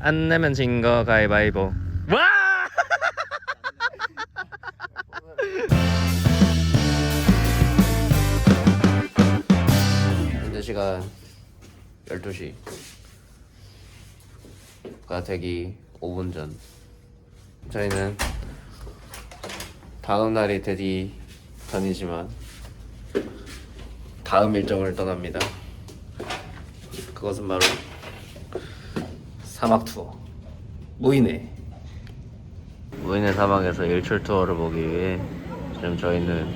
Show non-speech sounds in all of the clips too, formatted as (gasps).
안 내면 진 거 가위바위보. 와! 현재 시간 12시가 되기 5분 전. 저희는 다음 날이 되기 전이지만 다음 일정을 떠납니다. 그것은 바로 사막 투어. 무인해 무인해 사막에서 일출 투어를 보기 위해 지금 저희는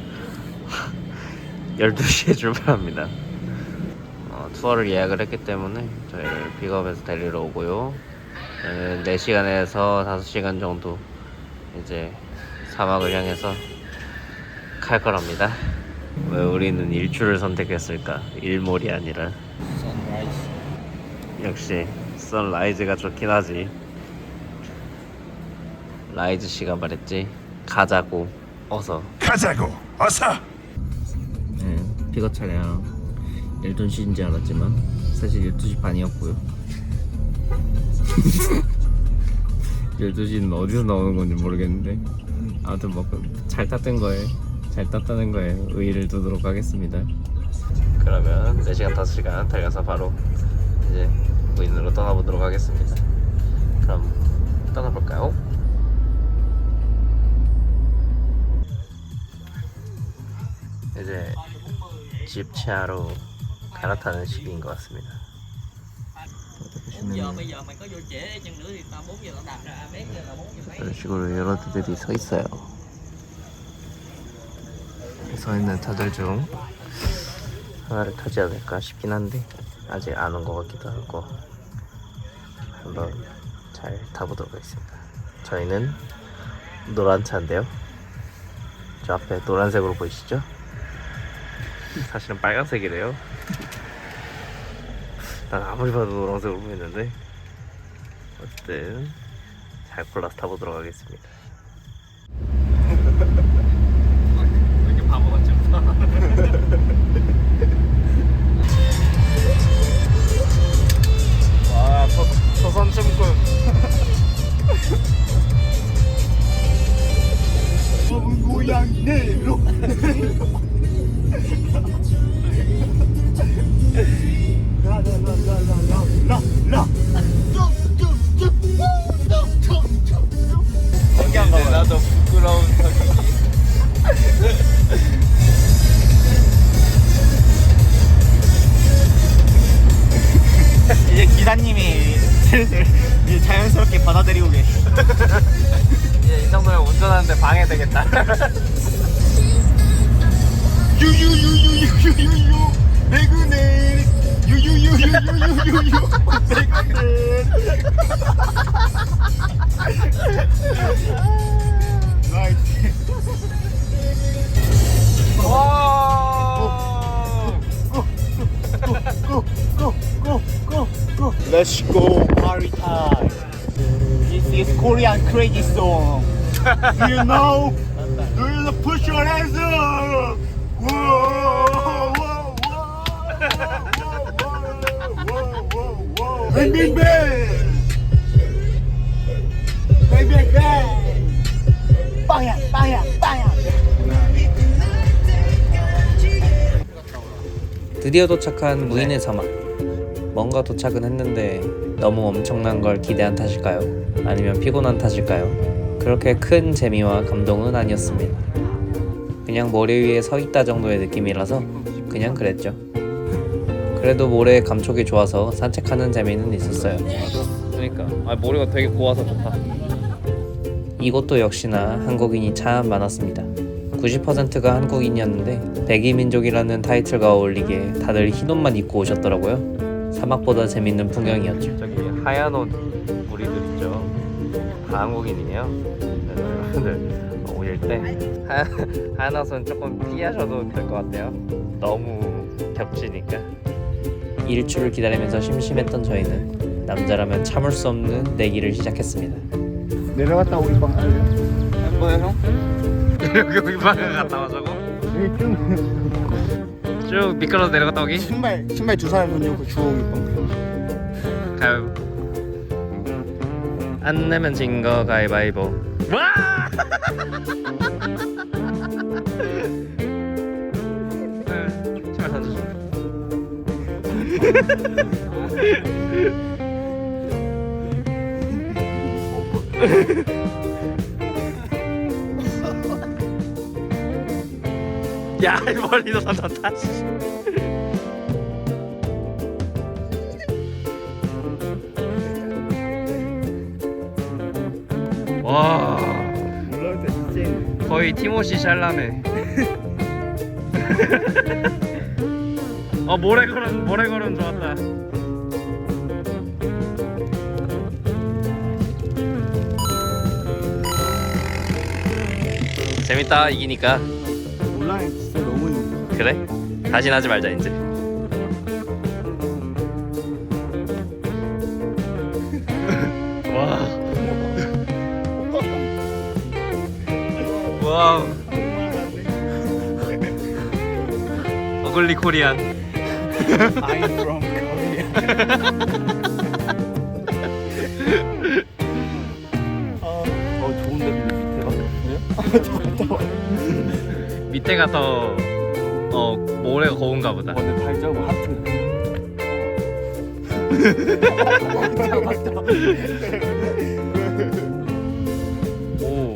(laughs) 12시에 출발합니다. 어, 투어를 예약을 했기 때문에 저희를 픽업해서 데리러 오고요. 저희는 4시간에서 5시간 정도 이제 사막을 향해서 갈 거랍니다. 왜 우리는 일출을 선택했을까? 일몰이 아니라. 역시 선 라이즈가 좋긴 하지. 라이즈 씨가 말했지. 가자고 어서. 가자고 어서! 네, 픽업 차량 12시인 줄 알았지만 사실 12시 반이었고요. (laughs) 12시는 어디서 나오는 건지 모르겠는데 아무튼 뭐잘 탔던 거에 잘 탔다는 거에 의의를 두도록 하겠습니다. 그러면 4시간 5시간 달려서 바로 이제 무인으로 떠나보도록 하겠습니다 그럼 떠나볼까요? 이제 집차로 갈아타는 시기인 것 같습니다. 4 giờ bây giờ mày có vô trễ chừng nữa thì tao 4 giờ tao đạp ra Apex là 4 giờ mấy 이런 식으로 여러 대들이 서 있어요. 서 있는 차들 중 하나를 타지 않을까 싶긴 한데 아직 안 온 것 같기도 하고 한번 잘 타보도록 하겠습니다. 저희는 노란 차인데요. 저 앞에 노란색으로 보이시죠? 사실은 빨간색이래요. 난 아무리 봐도 노란색으로 보이는데 어쨌든 잘 골라서 타보도록 하겠습니다. 고향내로 라라라라라라라 근데 나도 부끄러운 턱이지. 이제 기사님이 슬슬 이제 자연스럽게 받아들이고 계시. 이제 이 정도면 운전하는데 방해되겠다. (laughs) Let's go party time. This is Korean crazy song Do you know? Do you push your hands up? Whoa, whoa, whoa, whoa, whoa, whoa. Bang, bang, bang. Bang, bang, bang. 빵야 빵야 빵야 드디어 도착한 무인의 사막. 뭔가 도착은 했는데 너무 엄청난 걸 기대한 탓일까요? 아니면 피곤한 탓일까요? 그렇게 큰 재미와 감동은 아니었습니다. 그냥 모래 위에 서 있다 정도의 느낌이라서 그냥 그랬죠. 그래도 모래의 감촉이 좋아서 산책하는 재미는 있었어요. 그러니까 아, 모래가 되게 고와서 좋다. 이곳도 역시나 한국인이 참 많았습니다. 90%가 한국인이었는데 백이민족이라는 타이틀과 어울리게 다들 흰 옷만 입고 오셨더라고요. 사막보다 재밌는 풍경이었죠. 저기 하얀 옷 무리들 있죠. 다 한국인이에요. 여러분들 오실 때 하얀, 하얀 옷은 조금 피하셔도 될 것 같아요. 너무 겹치니까. 일출을 기다리면서 심심했던 저희는 남자라면 참을 수 없는 내기를 시작했습니다. 내려갔다 우리 방 알려? 뭐야 형? (laughs) 여기 방에 갔다 와자고? 여기 쭉 미끄러져 내려갔다 오기? 신발 신발 두 사람 던지고 주워오기 방 가요 안 내면 진 거 가위바위보. 와! 제발 던져줘. (laughs) 야, 이 멀리도 던졌다. 와, 올라올 거의 티모시 샬라메. (laughs) 어, 모래 걸음, 모래 걸음 좋았다. 재밌다 이기니까 그래? 다신 하지 말자 이제. 와. 와우. 어글리 코리안. I'm from Korea. 어, (laughs) 어 좋은데 밑에가 그래요? 밑에가 더 어, 모래가 고운가 보다. 어, 내 발자국 하트. 오.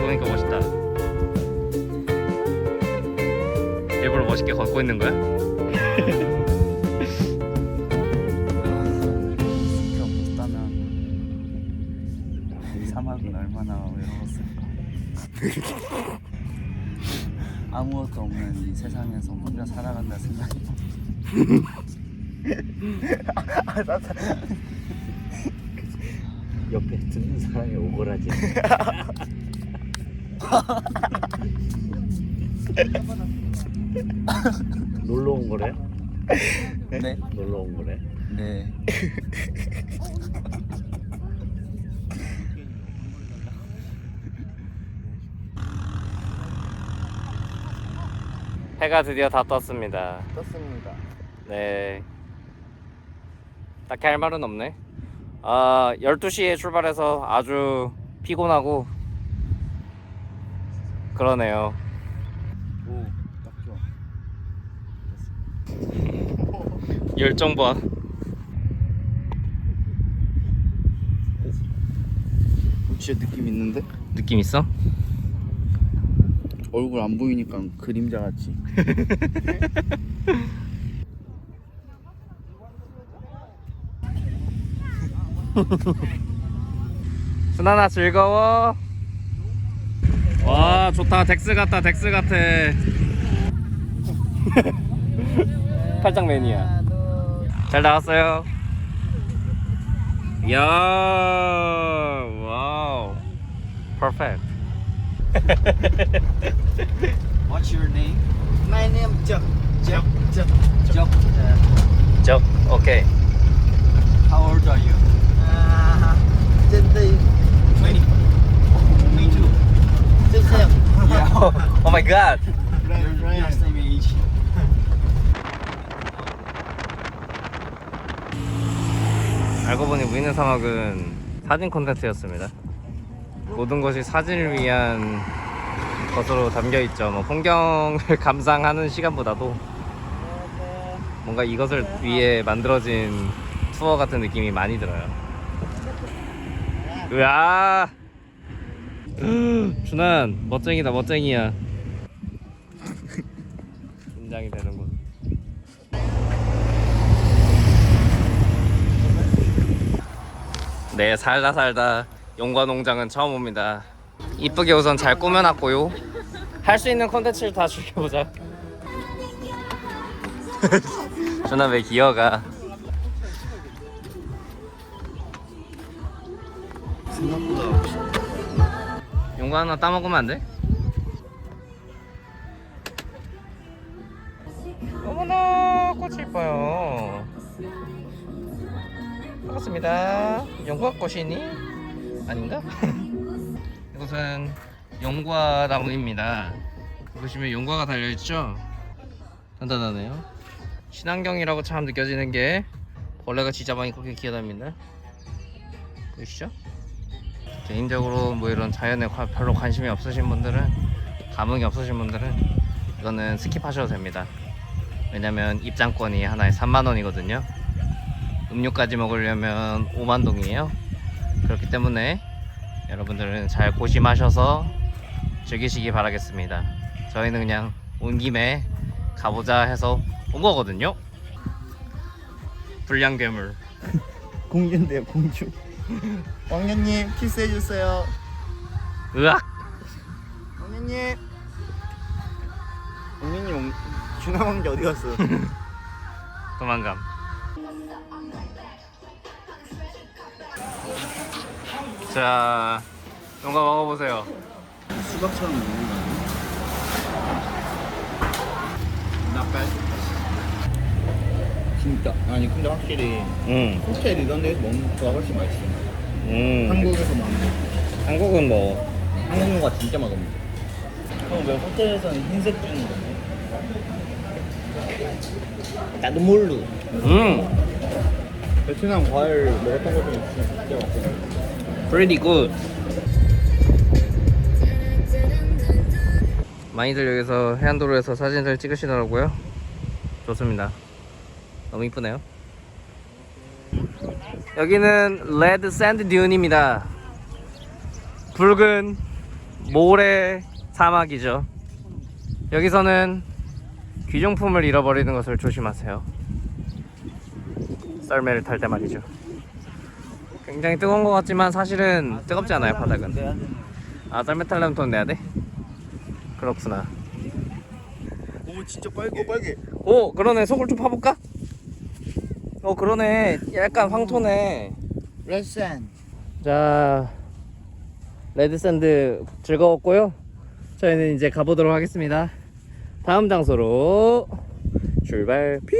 보니까 멋있다. 일부러 멋있게 걷고 있는 거야? 스키가 못다면 이 사막은 얼마나 외로웠을까. 아무것도 없는 이 세상에서 혼자 살아간다 생각이. (laughs) 옆에 듣는 사람이 오거라지. (laughs) 놀러 온 거래? 네. 놀러 온 거래? 네. 해가 드디어 다 떴습니다. 떴습니다. 네. 딱히 할 말은 없네. 아, 12시에 출발해서 아주 피곤하고 그러네요. 오, 딱 좋아. 열정 봐. 진짜 느낌 있는데? 느낌 있어? 얼굴 안 보이니까 그림자 같지. (laughs) 순아나 즐거워. 와 좋다 덱스 같다 덱스 같아. (laughs) 팔짱 매니아. 잘 나왔어요. 이야 와우. 퍼펙트. (laughs) What's your name? My name Chuck. Chuck. Chuck. Chuck. 적 오케이. How old are you? Uh, 20. 20. Me too. Same, same. Yeah. 오 마이 갓. You're, you're same age. 알고 보니 무인의 사막은 사진 콘텐츠였습니다. 모든 것이 사진을 위한 것으로 담겨 있죠. 뭐 풍경을 (laughs) 감상하는 시간보다도 뭔가 이것을 위해 만들어진 투어 같은 느낌이 많이 들어요. 으아! (gasps) 준한 멋쟁이다 멋쟁이야. (laughs) 긴장이 되는군. 네 살다 살다 용과 농장은 처음 옵니다 이쁘게 우선 잘 꾸며놨고요 할 수 있는 콘텐츠를 다 즐겨보자 (laughs) 준아 왜 기어가 용과 하나 따먹으면 안 돼? 어머나 꽃이 이뻐요 반갑습니다 용과 꽃이니? 아닌가? (laughs) 이곳은 용과 나무입니다 보시면 용과가 달려있죠? 단단하네요 친환경이라고 참 느껴지는 게 벌레가 진짜 많이 그렇게 기어다닙니다 보이시죠? 개인적으로 뭐 이런 자연에 과- 별로 관심이 없으신 분들은 감흥이 없으신 분들은 이거는 스킵하셔도 됩니다. 왜냐면 입장권이 하나에 3만 원이거든요. 음료까지 먹으려면 5만 동이에요. 그렇기 때문에 여러분들은 잘 고심하셔서 즐기시기 바라겠습니다. 저희는 그냥 온 김에 가보자 해서 온 거거든요. 불량 괴물. (laughs) 공주인데요 공주 (laughs) 왕년님 키스해주세요 으악. 왕년님 왕년님 준하 왕자 어디 갔어? (laughs) 도망감. 자, 이거 먹어보세요. 수박처럼 먹는 거 아니야? 진짜. 아니 근데 확실히 음, 호텔 이런 데서 먹는 거가 훨씬 맛있어. 음. 한국에서 먹는 거. 한국은 뭐 한국 거가 진짜 맛없는데 그럼 왜 호텔에서는 흰색 주는 건데? 나도 모르. 음, 베트남 과일 먹었던 것 중에 진짜 맛있어 pretty good. 많이들 여기서 해안도로에서 사진을 찍으시더라고요. 좋습니다. 너무 이쁘네요. 여기는 레드 샌드 듀운입니다. 붉은 모래 사막이죠. 여기서는 귀중품을 잃어버리는 것을 조심하세요. 썰매를 탈 때 말이죠. 굉장히 뜨거운 것 같지만 사실은 뜨겁지 않아요 바닥은. 아 썰매 타려면 돈 내야 돼? 그렇구나. 오 진짜 빨개 오 빨개 오 그러네 속을 좀 파볼까? 어 그러네 약간 황토네. 레센 자 레드샌드 즐거웠고요. 저희는 이제 가보도록 하겠습니다. 다음 장소로 출발. 퓨!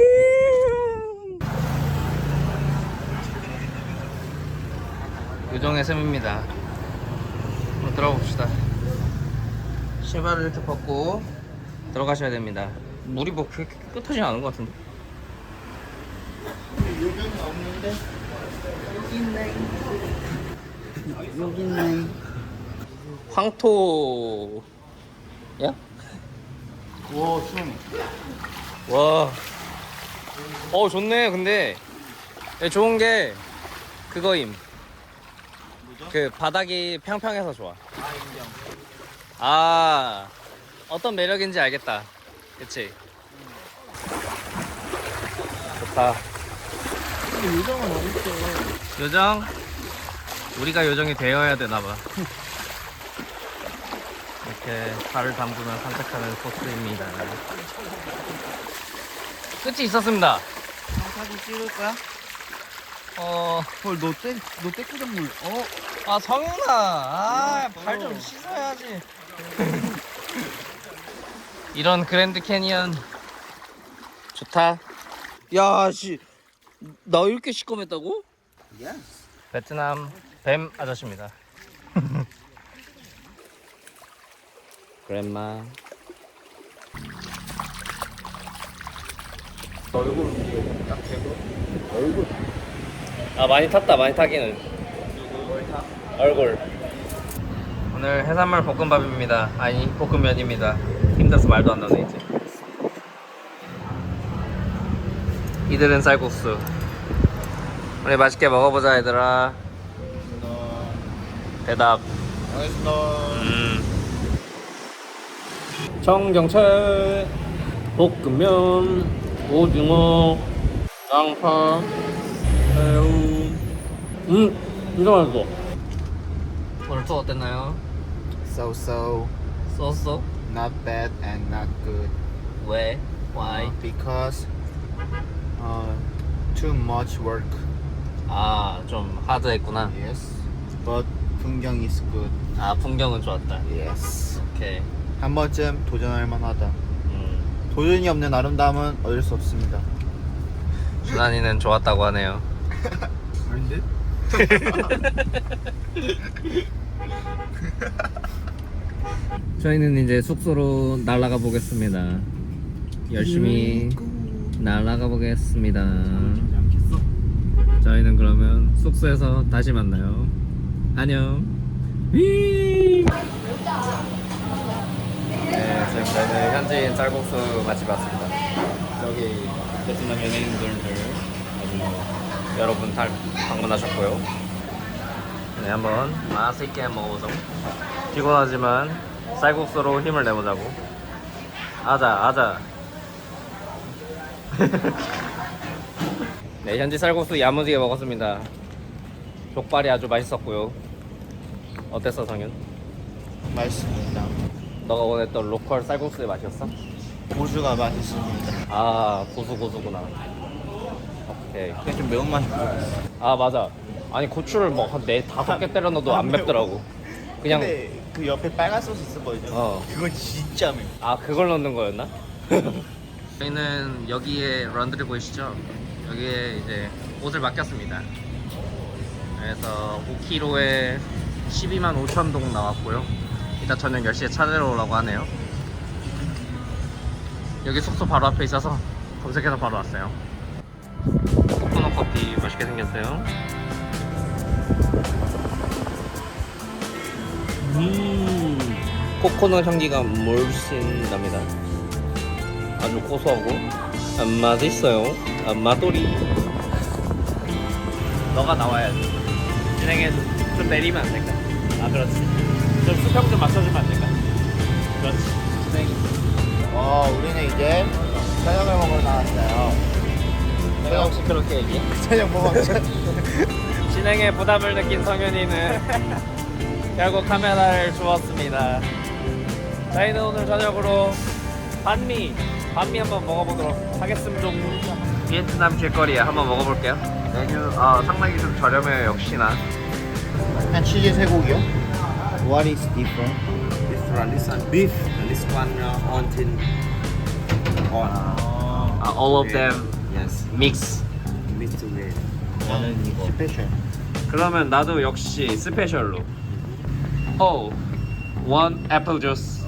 요정의 샘입니다. 한번 들어가 봅시다. 신발을 이렇게 벗고 들어가셔야 됩니다. 물이 뭐 그렇게 깨끗하지 않은 것 같은데. 요정은 없는데 여기 있네 여기 있네 황토. 야? 와 시원해 와. 어 좋네. 근데 예, 좋은 게 그거임. 그 바닥이 평평해서 좋아. 아 인정 아 어떤 매력인지 알겠다. 그치? 좋다. 근데 요정은 어딨어 요정 우리가 요정이 되어야 되나봐. 이렇게 발을 담그면 산책하는 코스입니다. 끝이 있었습니다. 사진 찍을 거야? 어. 헐 롯데 롯데 구정물 어? 아 성윤아. 아, 발 좀 씻어야지. 이런 그랜드 캐니언. 좋다. 야씨. 나 이렇게 시꺼맸다고? 예스 베트남 뱀 아저씨입니다. (laughs) 그랜마. 얼굴 딱 대고 얼굴. 아 많이 탔다. 많이 타기는 얼굴. 오늘 해산물 볶음밥입니다. 아니 볶음면입니다. 힘들어서 말도 안 나네 이제. 이들은 쌀국수. 우리 맛있게 먹어보자 얘들아. 대답. 알겠습니다. 음. 청경채 볶음면 오징어 양파 새우. 음 진짜 맛있어 오늘 투어 어땠나요? So so. 썼어? not bad and not good. 왜? Why? Uh, because uh, too much work. 아 좀 하드했구나. Yes. But 풍경 is good. 아 풍경은 좋았다. Yes. 오케이. 한 번쯤 도전할 만하다. 음. 도전이 없는 아름다움은 얻을 수 없습니다. 준환이는 좋았다고 하네요. (laughs) 아닌데? (laughs) 저희는 이제 숙소로 날아가 보겠습니다. 열심히 날아가 보겠습니다. 저희는 그러면 숙소에서 다시 만나요. 안녕. 네, 지금 저희는 현지인 쌀국수 맛집 왔습니다. 여기 베트남 연예인들들 아주 여러분 다 방문하셨고요. 네, 한번 맛있게 먹어보죠. 피곤하지만 쌀국수로 힘을 내보자고. 아자, 아자. (laughs) 네, 현지 쌀국수 야무지게 먹었습니다. 족발이 아주 맛있었고요. 어땠어, 성윤? 맛있습니다. 너가 원했던 로컬 쌀국수의 맛이었어? 고수가 맛있습니다. 아 고수 고수구나. 오케이. 근데 좀 매운맛이 부족했어. 아 맞아. 아니 고추를 뭐 한 네 다섯 개 때려 넣어도 안 맵더라고. 그냥 근데 그 옆에 빨간 소스 있어 보이죠? 어. 그건 진짜 매워. 아 그걸 넣는 거였나? (laughs) 저희는 여기에 런드리 보이시죠? 여기에 이제 옷을 맡겼습니다. 그래서 5kg에 12만 5천 동 나왔고요. 이따 저녁 10시에 찾으러 오라고 하네요. 여기 숙소 바로 앞에 있어서 검색해서 바로 왔어요. 코코넛 커피 맛있게 생겼어요. 음, 코코넛 향기가 물씬 납니다. 아주 고소하고 안 맛있어요. 안 맛돌이. 너가 나와야지. 진행해 좀 내리면 안 될까? 아 그렇지. 좀 수평 좀 맞춰주면 안 될까? 그렇지. 진행. 어, 우리는 이제 저녁을 먹으러 나왔어요. 내가 혹시 그렇게 얘기해? (laughs) 저녁 먹었죠? (laughs) 진행에 부담을 느낀 성현이는 결국 카메라를 주었습니다. 저희는 오늘 저녁으로 반미, 반미 한번 먹어보도록 하겠습니다. 비엔트남 길거리에 한번 먹어볼게요. 메뉴 아, 상당히 좀 저렴해요 역시나. 한 치즈 쇠고기요? What is different? This one, this one beef, and this one uh, haunted on. 아, all of them Yes, mix. mixed together. 나는 이거 스페셜. 그러면 나도 역시 스페셜로. Oh, one apple juice.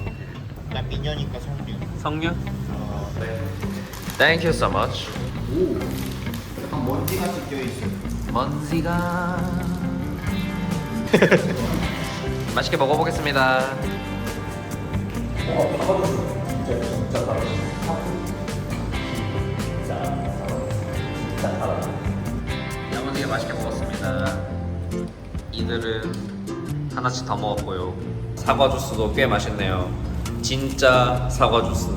난 미녀니까 성류. 성류? 어, 네. Thank you so much. 약간 먼지가 섞여 있어. 먼지가 (laughs) 맛있게 먹어보겠습니다. 야무지게 맛있 게 먹었습니다. 이들은 하나씩 더 먹었고요. 사과 주스도 꽤 맛있네요. 진짜 사과 주스.